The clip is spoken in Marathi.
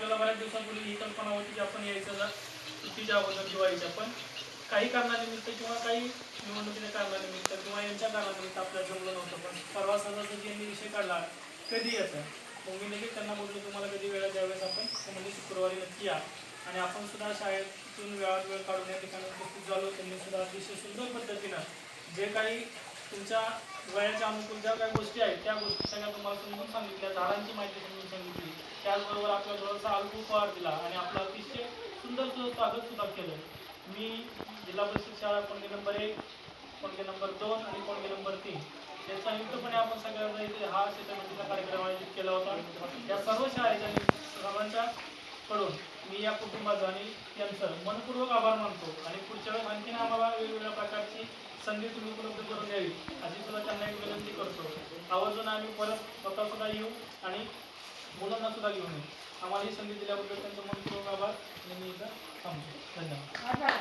आपल्याला बऱ्याच दिवसांपूर्वी ही कल्पना होती की आपण यायचं जर सुट्टीच्या अगोदर दिवाळीच्या पण काही कारणानिमित्त किंवा काही निवडणुकीच्या कारणानिमित्त किंवा यांच्या कारणानिमित्त आपल्याला जमलं नव्हतं. पण परवा सहजासहजी यांनी विषय काढला कधी यायचं मग मी लगेच त्यांना बोललो तुम्हाला कधी वेळा द्यावेळेस आपण म्हणजे शुक्रवारी नक्की या. आणि आपण सुद्धा शाळेतून वेळात वेळ काढून या ठिकाणी उपस्थित झालो. त्यांनी सुद्धा अतिशय सुंदर पद्धतीनं जे काही तुमच्या वयाच्या अनुकूल ज्या काही गोष्टी आहेत त्या गोष्टी सगळ्या तुम्हाला समजून सांगितल्या झाडांची माहिती समजून सांगितली. त्याचबरोबर आपल्या डोळ्याचा अल्प उपहार दिला आणि आपला अतिशय सुंदर स्वागत सुद्धा केलं. मी जिल्हा परिषद शाळा कोणते नंबर एक कोणते नंबर दोन आणि कोणते नंबर तीन हे संयुक्तपणे आपण सगळ्यांना इथे हा शेतमंडळीचा कार्यक्रम आयोजित केला होता. या सर्व शाळेच्या सर्वांच्या कडून मी या कुटुंबाचं आणि यांचं मनपूर्वक आभार मानतो आणि पुढच्या वेळेस आणखीन आम्हाला वेगवेगळ्या प्रकारची संधी तुम्ही उपलब्ध करून द्यावी अशी सुद्धा त्यांना एक विनंती करतो. आवर्जून आम्ही परत स्वतः सुद्धा येऊ आणि मुलांना सुद्धा घेऊन येऊ आम्हाला ही संधी दिल्याबद्दल त्यांचं मनपूर्वक आभार. आणि मी इथं थांबतो. धन्यवाद.